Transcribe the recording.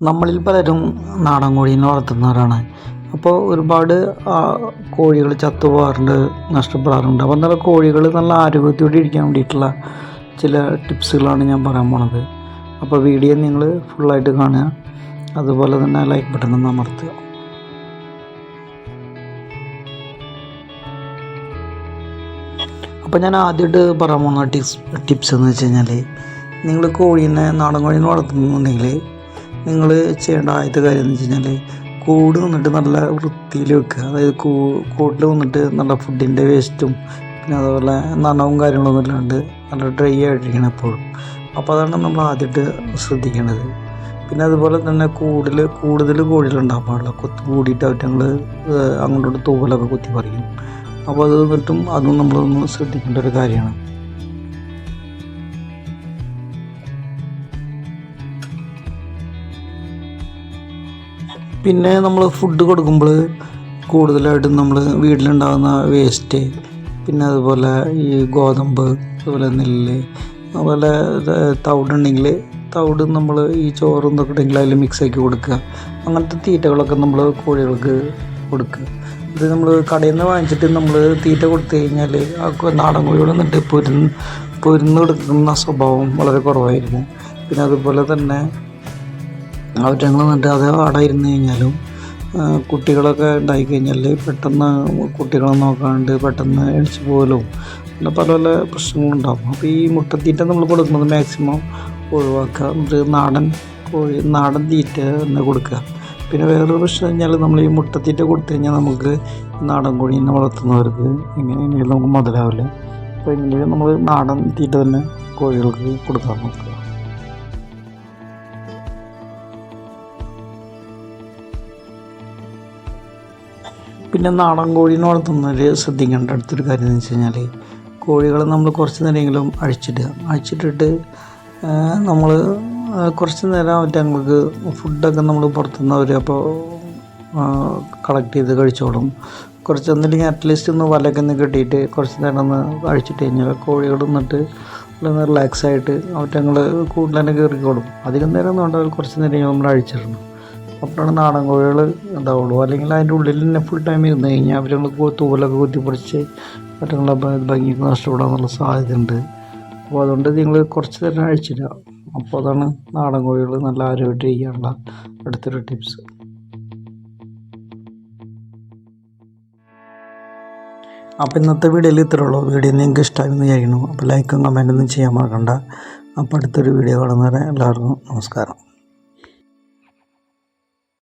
നമ്മളിൽ പലരും നാടൻ കോഴീനെ വളർത്തുന്നവരാണ്. അപ്പോൾ ഒരുപാട് കോഴികൾ ചത്തുപോകാറുണ്ട് നഷ്ടപ്പെടാറുണ്ട്. അപ്പോൾ നല്ല കോഴികൾ നല്ല ആരോഗ്യത്തോടെ ഇരിക്കാൻ വേണ്ടിയിട്ടുള്ള ചില ടിപ്സുകളാണ് ഞാൻ പറയാൻ പോണത്. അപ്പോൾ വീഡിയോ നിങ്ങൾ ഫുള്ളായിട്ട് കാണുക. അതുപോലെ തന്നെ ലൈക്ക് ബട്ടൺ ഒന്ന് അമർത്തുക. അപ്പോൾ ഞാൻ ആദ്യമായിട്ട് പറയാൻ പോകുന്ന ടിപ്സ് ടിപ്സ് എന്ന് വെച്ച് കഴിഞ്ഞാൽ നിങ്ങൾ കോഴീനെ നാടൻ കോഴീനെ വളർത്തുന്നുണ്ടെങ്കിൽ നിങ്ങൾ ചെയ്യേണ്ട ആദ്യത്തെ കാര്യം എന്ന് വെച്ച് കഴിഞ്ഞാൽ കൂട് വന്നിട്ട് നല്ല വൃത്തിയിൽ വെക്കുക. അതായത് കൂ കൂട്ടിൽ വന്നിട്ട് നല്ല ഫുഡിന്റെ വേസ്റ്റും പിന്നെ അതുപോലെ നനവും കാര്യങ്ങളൊന്നും ഇല്ലാണ്ട് നല്ല ഡ്രൈ ആയിട്ടിരിക്കണം എപ്പോഴും. അപ്പോൾ അതാണ് നമ്മൾ ആദ്യമായിട്ട് ശ്രദ്ധിക്കേണ്ടത്. പിന്നെ അതുപോലെ തന്നെ കൂടുതൽ കൂടുതൽ കോഴികളുണ്ടാകാൻ പാടില്ല. കൊത്തി കൂടിയിട്ട് അവറ്റങ്ങൾ അങ്ങോട്ടോട്ട് തൂവലൊക്കെ കൊത്തി അപ്പോൾ അത് എന്നിട്ടും അതും നമ്മളൊന്ന് ശ്രദ്ധിക്കേണ്ട ഒരു കാര്യമാണ്. പിന്നെ നമ്മൾ ഫുഡ് കൊടുക്കുമ്പോൾ കൂടുതലായിട്ടും നമ്മൾ വീട്ടിലുണ്ടാകുന്ന വേസ്റ്റ് പിന്നെ അതുപോലെ ഈ ഗോതമ്പ് അതുപോലെ നെല്ല് അതുപോലെ തവിടുണ്ടെങ്കിൽ തവിട് നമ്മൾ ഈ ചോറും ഇതൊക്കെ ഉണ്ടെങ്കിൽ അതിൽ മിക്സാക്കി കൊടുക്കുക. അങ്ങനത്തെ തീറ്റകളൊക്കെ നമ്മൾ കോഴികൾക്ക് കൊടുക്കുക. ഇത് നമ്മൾ കടയിൽ നിന്ന് വാങ്ങിച്ചിട്ട് നമ്മൾ തീറ്റ കൊടുത്തു കഴിഞ്ഞാൽ ആ നാടൻ കോഴികൾ എന്നിട്ട് പൊരുന്ന് പൊരുന്ന് കൊടുക്കുന്ന സ്വഭാവം വളരെ കുറവായിരിക്കും. പിന്നെ അതുപോലെ തന്നെ അവറ്റങ്ങൾ എന്നിട്ട് അത് അവിടെ ഇരുന്ന് കഴിഞ്ഞാലും കുട്ടികളൊക്കെ ഉണ്ടായി കഴിഞ്ഞാൽ പെട്ടെന്ന് കുട്ടികളെ നോക്കാണ്ട് പെട്ടെന്ന് എഴിച്ചു പോകലും പിന്നെ പല പല പ്രശ്നങ്ങളുണ്ടാകും അപ്പോൾ ഈ മുട്ടത്തീറ്റ നമ്മൾ കൊടുക്കുന്നത് മാക്സിമം ഒഴിവാക്കുക എന്നിട്ട് നാടൻ കോഴി നാടൻ തീറ്റ തന്നെ കൊടുക്കുക. പിന്നെ വേറൊരു പ്രശ്നം കഴിഞ്ഞാൽ നമ്മൾ ഈ മുട്ടത്തീറ്റ കൊടുത്തു കഴിഞ്ഞാൽ നമുക്ക് നാടൻ കോഴീനെ വളർത്തുന്നവർക്ക് എങ്ങനെയാണെങ്കിലും നമുക്ക് മുതലാവില്ല അപ്പോൾ എങ്ങനെയും നമ്മൾ നാടൻ തീറ്റ തന്നെ കോഴികൾക്ക് കൊടുക്കാൻ നോക്കുക പിന്നെ നാടൻ കോഴീനെ വളർത്തുന്നവർ ശ്രദ്ധിക്കേണ്ട അടുത്തൊരു കാര്യം എന്ന് വെച്ച് കഴിഞ്ഞാൽ കോഴികളെ നമ്മൾ കുറച്ച് നേരമെങ്കിലും അഴിച്ചിടുക. അഴിച്ചിട്ടിട്ട് നമ്മൾ കുറച്ച് നേരം അവറ്റങ്ങൾക്ക് ഫുഡൊക്കെ നമ്മൾ പുറത്തുനിന്ന് അവർ അപ്പോൾ കളക്ട് ചെയ്ത് കഴിച്ചോളും. കുറച്ച് ഒന്നില്ലെങ്കിൽ അറ്റ്ലീസ്റ്റ് ഒന്ന് വലയൊക്കെ ഒന്ന് കെട്ടിയിട്ട് കുറച്ച് നേരം ഒന്ന് അഴിച്ചിട്ട് കഴിഞ്ഞാൽ കോഴികൾ നിന്നിട്ട് ഒന്ന് റിലാക്സ് ആയിട്ട് അവറ്റങ്ങൾ കൂടുതൽ തന്നെ കയറിക്കോളും അധികം നേരം ഒന്നും ഉണ്ടാവില്ല കുറച്ച് നേരം നമ്മൾ അഴിച്ചിടണം. അപ്പോഴാണ് നാടൻ കോഴികൾ ഉണ്ടാവുള്ളൂ അല്ലെങ്കിൽ അതിന്റെ ഉള്ളിൽ തന്നെ ഫുൾ ടൈം ഇരുന്ന് കഴിഞ്ഞാൽ അവരുങ്ങൾ തൂവലൊക്കെ കുത്തിപ്പൊടിച്ച് മറ്റുള്ള ഭംഗിക്ക് നഷ്ടപ്പെടാനുള്ള സാധ്യതയുണ്ട്. അപ്പോൾ അതുകൊണ്ട് നിങ്ങൾ കുറച്ച് നേരം അഴിച്ചില്ല അപ്പോൾ അതാണ് നാടൻ കോഴികൾ നല്ല ആരോഗ്യമായിട്ടിരിക്കാനുള്ള അടുത്തൊരു ടിപ്സ് അപ്പോൾ ഇന്നത്തെ വീഡിയോയിൽ ഇത്രേ ഉള്ളൂ. വീഡിയോ നിങ്ങൾക്ക് ഇഷ്ടമായെന്ന് വിചാരിക്കുന്നു. അപ്പോൾ ലൈക്കും കമന്റൊന്നും ചെയ്യാൻ മറക്കണ്ട. അപ്പോൾ അടുത്തൊരു വീഡിയോ കാണുന്നവരെ എല്ലാവർക്കും നമസ്കാരം.